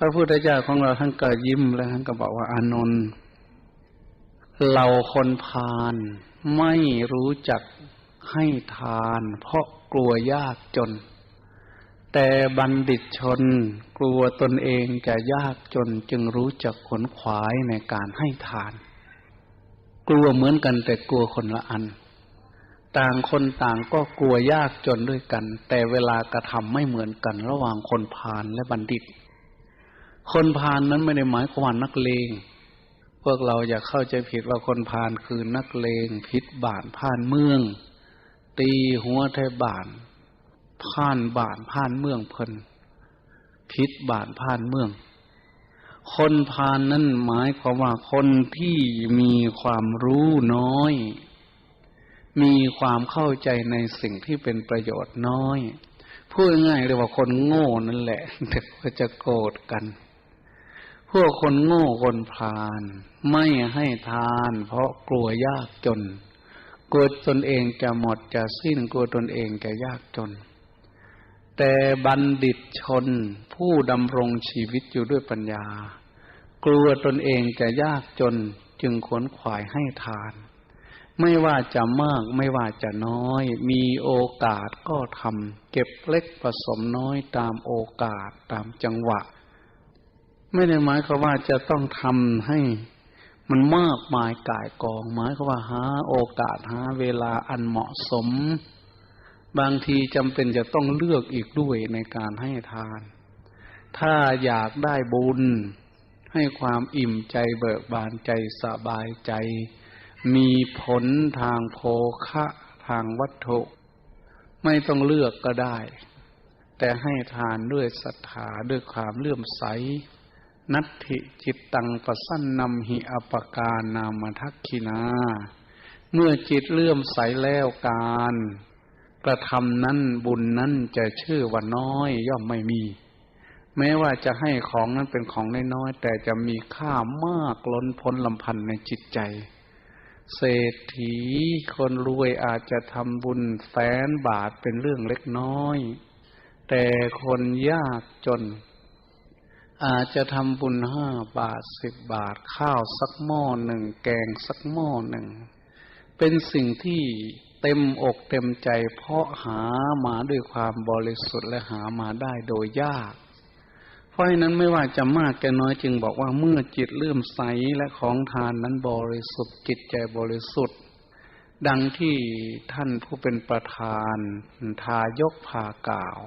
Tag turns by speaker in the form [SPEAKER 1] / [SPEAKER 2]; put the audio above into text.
[SPEAKER 1] พระพุทธเจ้าของเราท่านก็ยิ้มแล้วท่านก็บอกว่าอานนท์เราคนพาลไม่รู้จักให้ทาน เพราะกลัวยากจน แต่บัณฑิตชนกลัวตนเองจะยากจนจึงรู้จักขนขวายในการให้ทาน กลัวเหมือนกันแต่กลัวคนละอัน ต่างคนต่างก็กลัวยากจนด้วยกัน แต่เวลากระทำไม่เหมือนกันระหว่างคนพาลและบัณฑิต คนพานนั้นไม่ได้หมายความว่านักเลง พวกเราอย่าเข้าใจผิดว่าคนพาลคือนักเลงพิษบานผ่านเมือง ตีหัวไทยบานผ่านบานผ่านเมืองเพิ่นพิษบานผ่านเมือง คนพานนั้นหมายความว่าคนที่มีความรู้น้อย มีความเข้าใจในสิ่งที่เป็นประโยชน์น้อยพูดง่ายเลยว่าคนโง่นั่นแหละแต่ก็จะโกรธกัน พวกคนโง่คนพาลไม่ให้ทาน เพราะกลัวยากจน กลัวตนเองจะหมดจะสิ้นกลัวตนเองจะยากจน แต่บัณฑิตชนผู้ดำรงชีวิตอยู่ด้วยปัญญา กลัวตนเองจะยากจนจึงขวนขวายให้ทาน ไม่ว่าจะมากไม่ว่าจะน้อย มีโอกาสก็ทำเก็บเล็กผสมน้อยตามโอกาสตามจังหวะ ไม่ได้หมายความว่าจะต้องทำให้มันมากมายกายกอง หมายความว่าหาโอกาสหาเวลาอันเหมาะสม บางทีจำเป็นจะต้องเลือกอีกด้วยในการให้ทาน ถ้าอยากได้บุญ ให้ความอิ่มใจเบิกบานใจสบายใจ มีผลทางโภคะทางวัตถุไม่ต้องเลือกก็ได้ แต่ให้ทานด้วยศรัทธาด้วยความเลื่อมใส นัตถิจิตตังปสันนำหิอปการนามทักขินา เมื่อจิตเลื่อมใสแล้วการ กระทำนั้นบุญนั้นจะชื่อว่าน้อยย่อมไม่มี แม้ว่าจะให้ของนั้นเป็นของน้อยๆแต่จะมีค่ามากล้นพ้นลำพันในจิตใจ เศรษฐีคนรวยอาจจะทำบุญแสนบาทเป็นเรื่องเล็กน้อย แต่คนยากจน อาจจะทำบุญห้าบาทสิบบาทข้าวสักหม้อหนึ่งแกงสักหม้อหนึ่ง เป็นสิ่งที่เต็มอกเต็มใจเพราะหามาด้วยความบริสุทธิ์และหามาได้โดยยาก เพราะฉะนั้นไม่ว่าจะมากแก่น้อยจึงบอกว่าเมื่อจิตเลื่อมใสและของทานนั้นบริสุทธิ์จิตใจบริสุทธิ์ ดังที่ท่านผู้เป็นประธานทายกพากล่าว